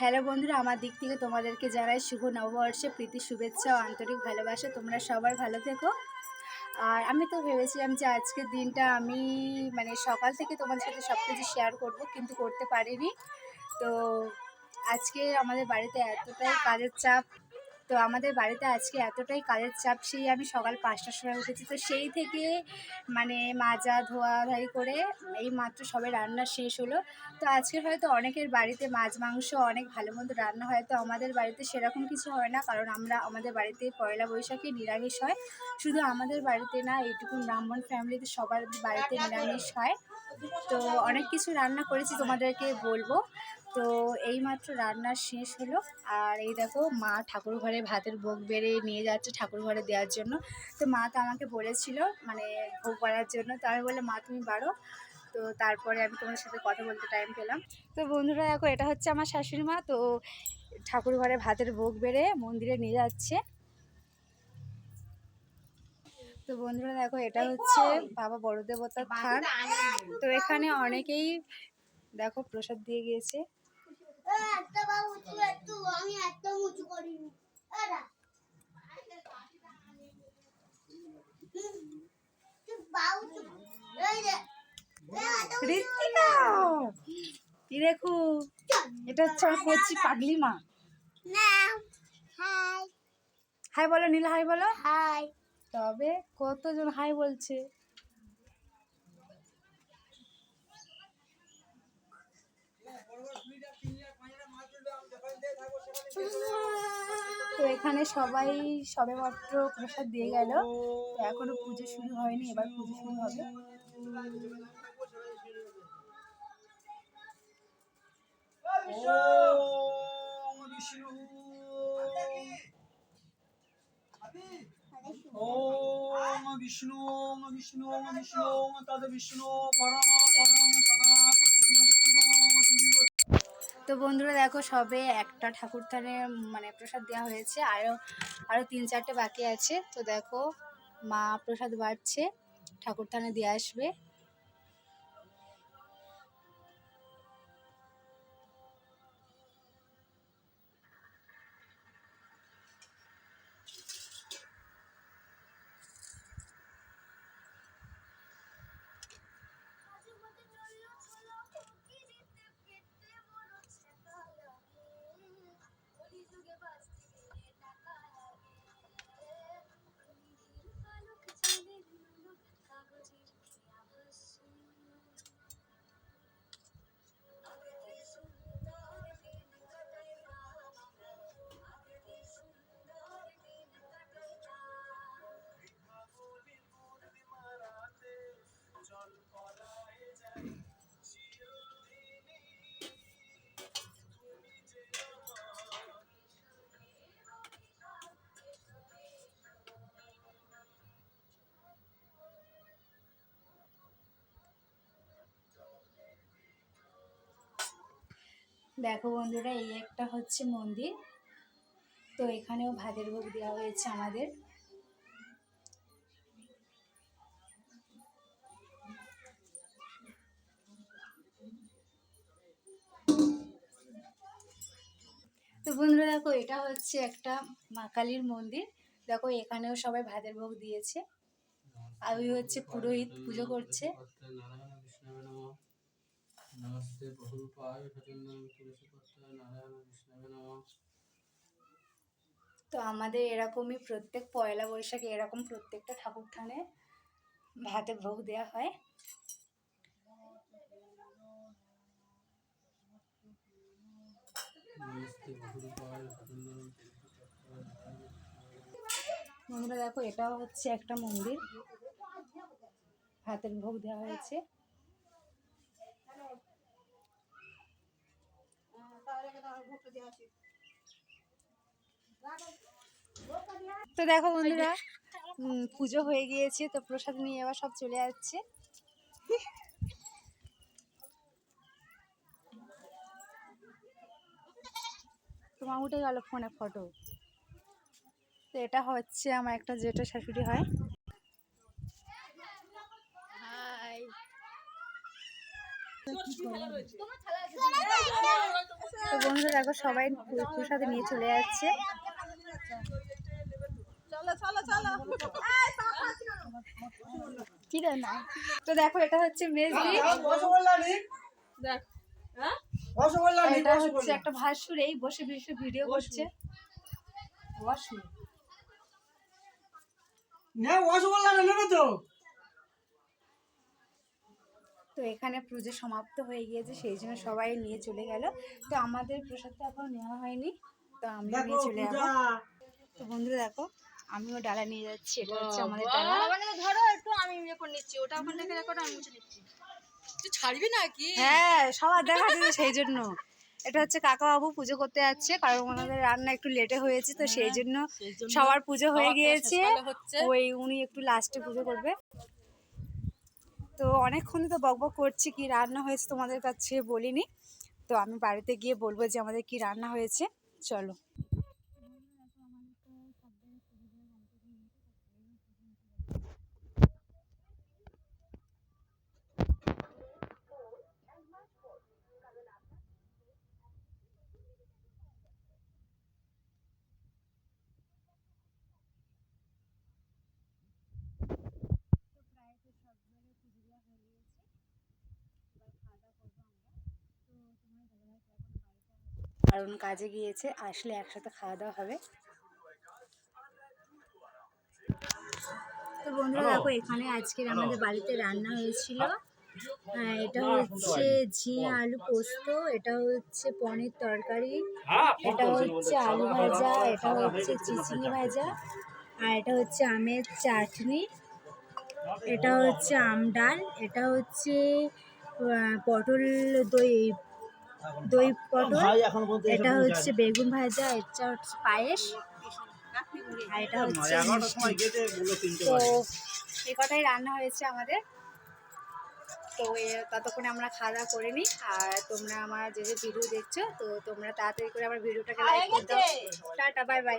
Hello বন্ধুরা, আমার দিক থেকে তোমাদেরকে জানাই শুভ নববর্ষে, প্রীতি, শুভেচ্ছা ও আন্তরিক ভালোবাসা। তোমরা সবার ভালো থেকো। আর আমি তো ভেবেছিলাম যে আজকের দিনটা আমি মানে সকাল থেকে তোমাদের সাথে সব কিছু শেয়ার করব, কিন্তু করতে পারিনি। তো আজকে আমাদের বাড়িতে এতটাই কাজের চাপ তো আমাদের বাড়িতে আজকে এতটাই কাজের চাপ, সেই আমি সকাল পাঁচটার সময় উঠেছি। তো সেই থেকে মানে মাজা ধোয়া ধাই করে এই মাত্র সবে রান্না শেষ হলো। তো আজকে হয়তো অনেকের বাড়িতে মাছ, মাংস অনেক ভালো মন্দ রান্না হয়। তো আমাদের বাড়িতে সেরকম কিছু হয় না, কারণ আমরা আমাদের বাড়িতে পয়লা বৈশাখে নিরামিষ হয়। শুধু আমাদের বাড়িতে না, এইটুকু ব্রাহ্মণ ফ্যামিলিতে সবার বাড়িতে নিরামিষ হয়। তো অনেক কিছু রান্না করেছি, তোমাদেরকে বলব। তো এইমাত্র রান্না শেষ হলো। আর এই দেখো, মা ঠাকুর ঘরে ভাতের ভোগ বেড়ে নিয়ে যাচ্ছে ঠাকুর ঘরে দেওয়ার জন্য। তো মা তো আমাকে বলেছিল মানে ভোগ বাড়ার জন্য। তো আমি বললাম, মা, তুমি বাড়ো। তো তারপরে আমি তোমাদের সাথে কথা বলতে টাইম পেলাম। তো বন্ধুরা, দেখো, এটা হচ্ছে আমার শাশুড়ি মা। তো ঠাকুর ঘরে ভাতের ভোগ বেড়ে মন্দিরে নিয়ে যাচ্ছে। তো বন্ধুরা, দেখো, এটা হচ্ছে বাবা বড় দেবতার থান। তো এখানে অনেকেই, দেখো, প্রসাদ দিয়ে গিয়েছে। ঋত্বিকা! দেখো এটা হচ্ছে আমার কচি পাগলি মা হাই হাই বলো নীল হাই বলো। হাই। তবে কতজন হাই বলছে? তো এখানে সবাই সবে মাত্র প্রসাদ দিয়ে গেল এখনও পুজো শুরু হয়নি এবার পুজো শুরু হবে ওম বিষ্ণু বিষ্ণু বিষ্ণু তদ বিষ্ণু পরম পরম তো বন্ধুরা দেখো সবে একটা ঠাকুর থানে মানে প্রসাদ দেওয়া হয়েছে। আরও আরও তিন চারটে বাকি আছে। তো দেখো মা প্রসাদ বাড়ছে ঠাকুর থানে দিয়ে আসবে। দেখো বন্ধুরা, এই একটা হচ্ছে মন্দির। তো এখানেও ভাতের ভোগ দেওয়া হয়েছে আমাদের। তো বন্ধুরা, দেখো, এটা হচ্ছে একটা মা কালীর মন্দির। দেখো, এখানেও সবাই ভাতের ভোগ দিয়েছে। আর ওই হচ্ছে পুরোহিত পুজো করছে। তো আমাদের এরকমই প্রত্যেক পয়লা বৈশাখে এরকম প্রত্যেকটা ঠাকুর থানে ভাতের ভোগ দেওয়া হয়। বন্ধুরা দেখো এটাও হচ্ছে একটা মন্দির। ভাতের ভোগ দেওয়া হয়েছে। তো দেখো বন্ধুরা পুজো হয়ে গিয়েছে, তো প্রসাদ নিয়ে এবার সব চলে যাচ্ছে। তোমার উঠে গেল ফোনে ফটো তো এটা হচ্ছে আমার একটা জেঠো শাশুড়ি হয়। তো বন্ধুরা, দেখো সবাই প্রসাদে নিয়ে চলে যাচ্ছে। না তো দেখো, এটা হচ্ছে মেজদি। নি নি এটা হচ্ছে একটা ভাসুর, এই বসে বসে ভিডিও করছে। না রসগোল্লা নেবে তো? তো এখানে পুজো সমাপ্ত হয়ে গিয়েছে সেই জন্য সবাই নিয়ে চলে গেল। তো আমাদের প্রসাদটা এখন নেওয়া হয়নি তো আমরা নিয়ে চলে যাব। তো বন্ধুরা দেখো আমিও ডালা নিয়ে যাচ্ছি এটা হচ্ছে আমাদের ডালা। ধরো একটু আমি ইয়ে করে নিচ্ছি ওটা ওখান থেকে রেকর্ড আমি মুছে নিচ্ছি। তুই ছাড়বি না কি হ্যাঁ সবার দেখা যাচ্ছে সেই জন্য। এটা হচ্ছে কাকা বাবু পুজো করতে যাচ্ছে কারণ ওনাদের রান্না একটু লেটে হয়েছে তো সেই জন্য সবার পুজো হয়ে গিয়েছে। ওই উনি একটু লাস্টে পুজো করবে। তো অনেকক্ষণ তো বকবক করছি, কি রান্না হয়েছে তোমাদের কাছে বলিনি। তো আমি বাড়িতে গিয়ে বলব যে আমাদের কি রান্না হয়েছে। চলো। কারণ কাজে গিয়েছে আসলে একসাথে খাওয়া দাওয়া হবে। তো বন্ধুরা দেখো এখানে আজকের আমাদের বাড়িতে রান্না হয়েছিল। হ্যাঁ। এটা হচ্ছে ঝিঙে আলু পোস্ত এটা হচ্ছে পনির তরকারি এটা হচ্ছে আলু ভাজা এটা হচ্ছে চিচিঙে ভাজা। আর এটা হচ্ছে আমের চাটনি এটা হচ্ছে আম ডাল এটা হচ্ছে পটল দই দই পটল এটা হচ্ছে বেগুন ভাজা এটা হচ্ছে পায়েস আর এটা হচ্ছে তো এই কটাই রান্না হয়েছে আমাদের। তো ততক্ষণে আমরা খাওয়া দাওয়া করে নিই আর তোমরা আমার যে যে ভিডিও দেখছ তো তোমরা তাড়াতাড়ি করে আমার ভিডিওটাকে লাইক করে দাও। Tata bye bye